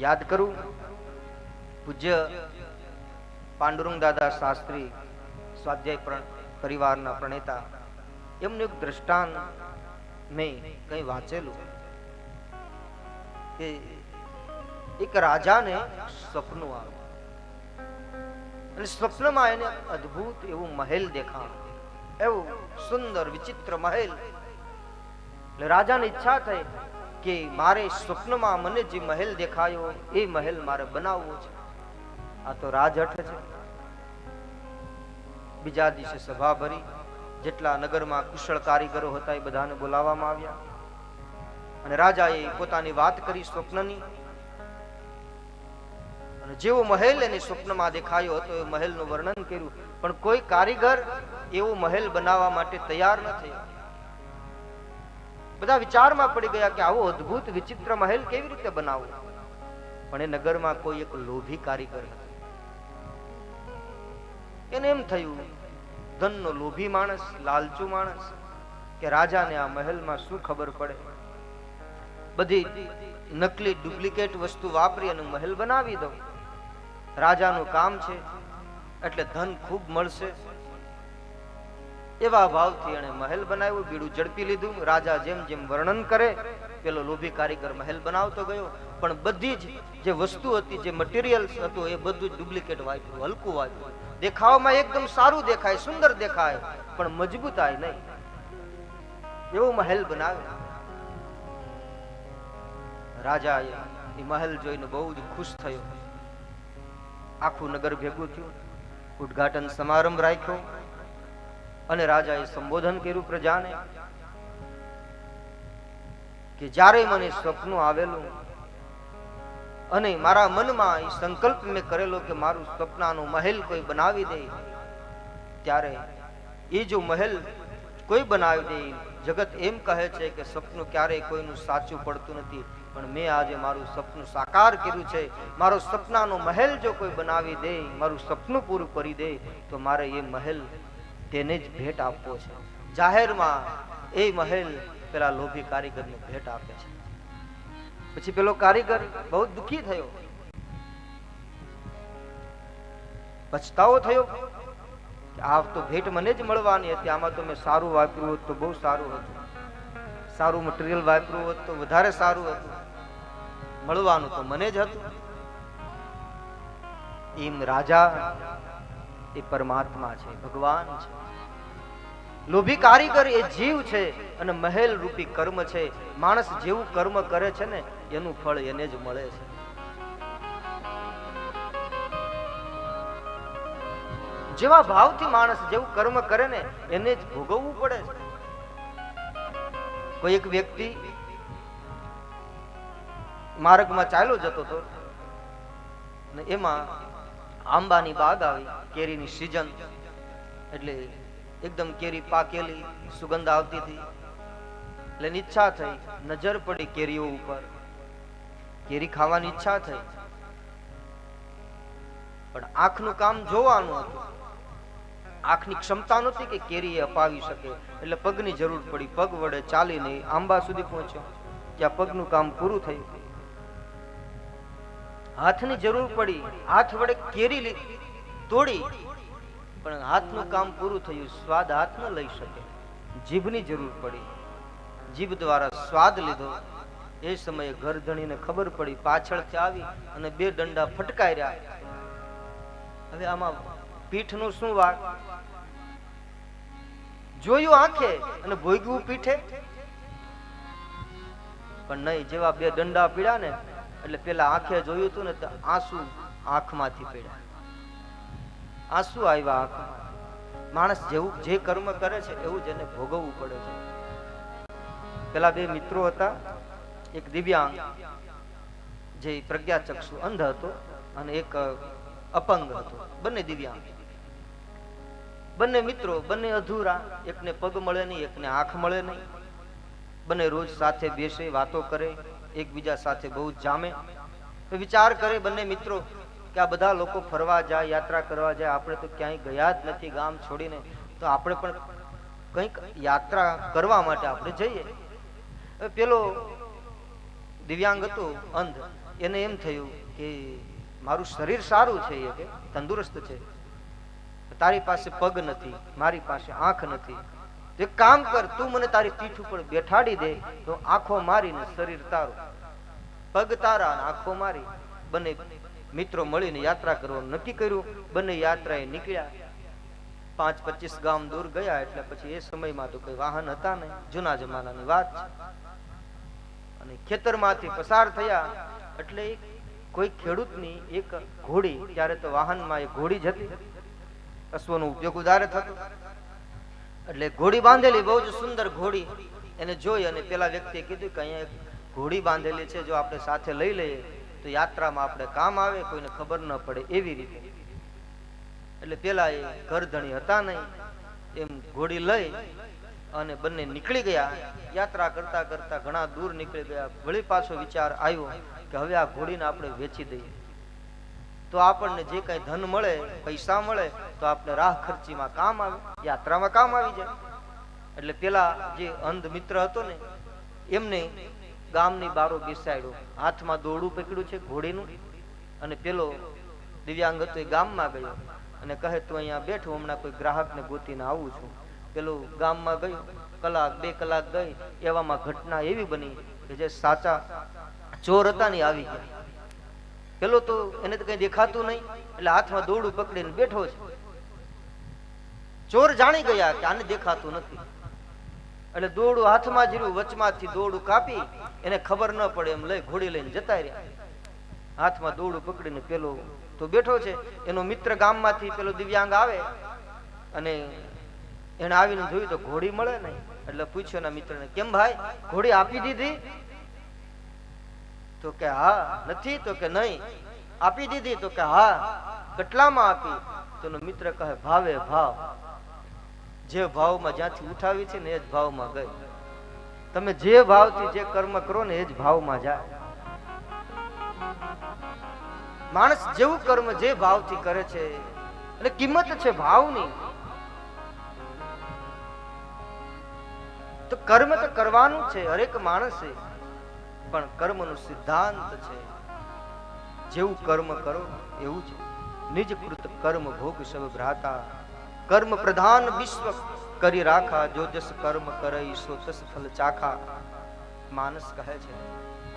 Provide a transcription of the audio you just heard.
યાદ કરું? પૂજ્ય પાંડુરંગ દાદા શાસ્ત્રી સ્વાધ્યાય પરિવારના પ્રણેતા, એમનું એક દ્રષ્ટાંત મેં કંઈ વાંચેલું કે એક રાજાને સપનું આવ્યું અને સ્વપ્નમાં એને અદ્ભુત એવું મહેલ દેખાણું. એવું સુંદર, વિચિત્ર મહેલ. એટલે રાજાને ઈચ્છા થઈ. કે મારે સ્વપ્નમાં મને જે મહેલ દેખાયો, એ મહેલ મારે બનાવવો છે. આ તો રાજહઠ છે. બીજા દિવસે સભા ભરી, જેટલા નગરમાં કુશળ કારીગરો હતા એ બધાને બોલાવવામાં આવ્યા. અને રાજાએ પોતાની વાત કરી સ્વપ્નની. અને જેવો મહેલ એને સ્વપ્નમાં દેખાયો હતો, એ મહેલનું વર્ણન કર્યું. પણ કોઈ કારીગર એવો મહેલ બનાવવા માટે તૈયાર ન થયો. બધા વિચારમાં પડી ગયા કે આવો અદ્ભુત, વિચિત્ર મહેલ કેવી રીતે બનાવો? પણ એ નગરમાં કોઈ એક લોભી કારીગર હતો. એને એમ થયું, ધનનો લોભી માણસ, લાલચુ માણસ, કે રાજાને આ મહેલમાં શું ખબર પડે? બધી નકલી ડુપ્લિકેટ વસ્તુ વાપરી અને મહેલ બનાવી દો રાજાનું કામ છે, એટલે ધન ખૂબ મળશે. એવા ભાવથી એને મહેલ બનાવ્યું, બીડું ઝડપી લીધું, રાજા જેમ જેમ વર્ણન કરે, પેલો લોભી કારીગર મહેલ બનાવતો ગયો. પણ બધી જ જે વસ્તુ હતી, જે મટીરિયલ્સ હતું, એ બધું જ ડુપ્લિકેટ વાંચ્યું, હલકું વાંચ્યું. દેખાવમાં એકદમ સારું દેખાય, સુંદર દેખાય, પણ મજબૂતાય નહીં. એવો મહેલ બનાવ્યો. રાજા એ મહેલ જોઈને બહુ જ ખુશ થયો. આખું નગર ભેગું થયું. ઉદ્ઘાટન સમારંભ રાખ્યો. અને રાજાએ સંબોધન કર્યું પ્રજાને કે જ્યારે મને સ્વપ્ન આવેલું અને મારા મનમાં એ સંકલ્પ મેં કરેલો કે મારું સપનાનો મહેલ કોઈ બનાવી દે, ત્યારે એ જો મહેલ કોઈ બનાવી દે, જગત એમ કહે છે કે સપનું ક્યારેય કોઈનું સાચું પડતું નથી. પણ મેં આજે મારું સપનું સાકાર કર્યું છે. મારો સપનાનો મહેલ જો કોઈ બનાવી દે, મારું સપનું પૂરું કરી દે, તો મારે એ મહેલ તેને જ ભેટ આપવો છે. જાહેરમાં એ મહેલ પેલા લોભી કારીગરને ભેટ આપે છે. પછી પેલો કારીગર બહુ દુખી થયો. પછતાવો થયો આ તો ભેટ મને જ મળવાની હતી. આમાં તો મેં સારું વાપર્યું હોત તો બહુ સારું હતું. સારું મટીરિયલ વાપર્યું હોત તો વધારે સારું હતું. મળવાનું તો મને જ હતું. એમ રાજા એ પરમાત્મા છે, ભગવાન છે. લોભી કારીગર એ જીવ છે અને મહેલ રૂપી કર્મ છે. માણસ જેવું કર્મ કરે છે ને, એનું ફળ એને જ મળે છે. જેવા ભાવથી માણસ જેવું કર્મ કરે ને, એને જ ભોગવવું પડે છે. કોઈ એક વ્યક્તિ માર્ગમાં ચાલ્યો જતો હતો ને, એમાં આંબાની બાગ આવી, કેરીની સિઝન. એટલે એકદમ કેરી પાકેલી, સુગંધ આવતી હતી. એટલે ઈચ્છા થઈ, નજર પડી કેરીઓ ઉપર. કેરી ખાવાની ઈચ્છા થઈ. પણ આંખનું કામ જોવાનું હતું. આંખની ક્ષમતા નહોતી કે કેરી અપાવી શકે. એટલે પગની જરૂર પડી. પગ વડે ચાલીને આંબા સુધી પહોંચ્યો. ત્યાં પગનું કામ પૂરું થયું હાથની જરૂર પડી, હાથ વડે કેરી તોડી. પણ હાથનું કામ પૂરું થયું, સ્વાદ હાથ ન લઈ શકે. જીભની જરૂર પડી. જીભ દ્વારા સ્વાદ લીધો. એ સમયે ઘર ધણીને ખબર પડી, પાછળથી આવી અને બે દંડા ફટકાર્યા હવે આમાં પીઠનું શું વાળ? જોયું આંખે અને ભોગવું પીઠે? પણ નહીં, જેવા બે દંડા પીડ્યા ને એટલે પેલા આંખે જોયું હતું ને તો આંસુ આંખમાંથી પડ્યા. આંસુ આવ્યા આંખમાં. માણસ જેવું જે કર્મ કરે છે એવું જ એને ભોગવવું પડે છે. પેલા બે મિત્રો હતા, એક દિવ્યાંગ, જે પ્રજ્ઞાચક્ષુ અંધ હતો અને એક અપંગ હતો. બંને દિવ્યાંગ. બંને મિત્રો, બંને અધૂરા. એકને પગ મળે નહીં, એકને આંખ મળે નહીં. બંને રોજ સાથે બેસે, વાતો કરે. એકબીજા સાથે બહુ જામે. વિચાર કરે બંને મિત્રો કે આ બધા લોકો ફરવા જાય, યાત્રા કરવા જાય. આપણે તો ક્યાંય ગયા જ નથી ગામ છોડીને. તો આપણે પણ કંઈક યાત્રા કરવા માટે આપણે જઈએ. પેલો દિવ્યાંગ હતો, અંધ. એને એમ થયું કે મારું શરીર સારું છે એ કે, તંદુરસ્ત છે. તારી પાસે પગ નથી, મારી પાસે આંખ નથી. એક કામ કર, તું મને તારી પીઠ ઉપર બેઠાડી દે, તો આંખો મારીને શરીર તારું. પગ તારા આંખો મારી. બંને મિત્રો મળીને યાત્રા કરવાનું નક્કી કર્યું. બંને યાત્રાએ નીકળ્યા. પાંચ પચીસ ગામ દૂર ગયા એટલે પછી એ સમયમાં તો કોઈ વાહન હતા નહીં. જૂના જમાનાની વાત અને ખેતરમાંથી પસાર થયા એટલે કોઈ ખેડૂતની એક ઘોડી, ત્યારે તો વાહનમાં એ ઘોડી જ હતી. અશ્વનો ઉપયોગ ઉધારે થતો. એટલે ઘોડી બાંધેલી, બહુ જ સુંદર ઘોડી. એને જોઈ અને પેલા વ્યક્તિએ કીધું કે અહીંયા ઘોડી બાંધેલી છે, જો આપણે સાથે લઈ લઈએ, તો યાત્રામાં આપણે કામ આવે, કોઈને ખબર ન પડે એવી રીતે. એટલે પેલા એ ઘરધણી હતા નહીં, એમ ઘોડી લઈ અને બંને નીકળી ગયા. યાત્રા કરતા કરતા ઘણા દૂર નીકળી ગયા. વળી પાછો વિચાર આવ્યો કે હવે આ ઘોડીને આપણે વેચી દઈએ. તો આપણને જે કઈ ધન મળે, પૈસા મળે, તો આપણે રાહ ખર્ચીમાં કામ આવે, યાત્રામાં કામ આવી જાય. એટલે પેલા જે અંધ મિત્ર હતો ને, એમને ગામની બારો બેસાડ્યો. હાથમાં દોરડું પકડ્યું છે, ઘોડીનું. અને પેલો દિવ્યાંગ હતો એ ગામમાં ગયો. અને કહે, તું અહીંયા બેઠો, હમણાં કોઈ ગ્રાહકને ગોતીને આવું છું. પેલું ગામમાં ગયું. કલાક, બે કલાક ગઈ. એવામાં ઘટના એવી બની કે જે સાચા ચોર હતા ને આવી ગયા. પેલો તો એને તો કઈ દેખાતું નહીં, એટલે હાથમાં દોડું પકડીને બેઠો છે. ચોર જાણી ગયા કે આને દેખાતું નથી. એટલે દોડું હાથમાં જીરું વચમાંથી દોડું કાપી, એને ખબર ન પડે એમ લઈ ઘોડી લઈને જતા રહ્યા. હાથમાં દોડું પકડીને પેલો તો બેઠો છે. એનો મિત્ર ગામમાંથી પેલો દિવ્યાંગ આવે અને એને આવીને જોયું તો ઘોડી મળે નહીં. એટલે પૂછ્યો એના મિત્રને, કેમ ભાઈ, ઘોડી આપી દીધી? તો કે હા, નથી તો કે નહીં. આપી દીધી તો કે હા, કેટલામાં આપી? તો મિત્ર કહે, ભાવે ભાવ. જે ભાવમાં જ્યાંથી ઉઠાવી છે ને એ જ ભાવમાં ગઈ. તમે જે ભાવથી જે કર્મ કરો ને એ જ ભાવમાં જાય. માણસ જેવું કર્મ જે ભાવથી કરે છે, અને કિંમત છે ભાવની. તો કર્મ તો કરવાનું છે, હરેક માણસે. પણ કર્મનો સિદ્ધાંત છે. જેવું કર્મ કરો, એવું છે નિજ કૃત કર્મ ભોગ સબ ભ્રાતા. કર્મ પ્રધાન વિશ્વ કરી રાખા, જો જસ કર્મ કરઈ, સો તસ ફલ ચાખા. માનસ કહે છે.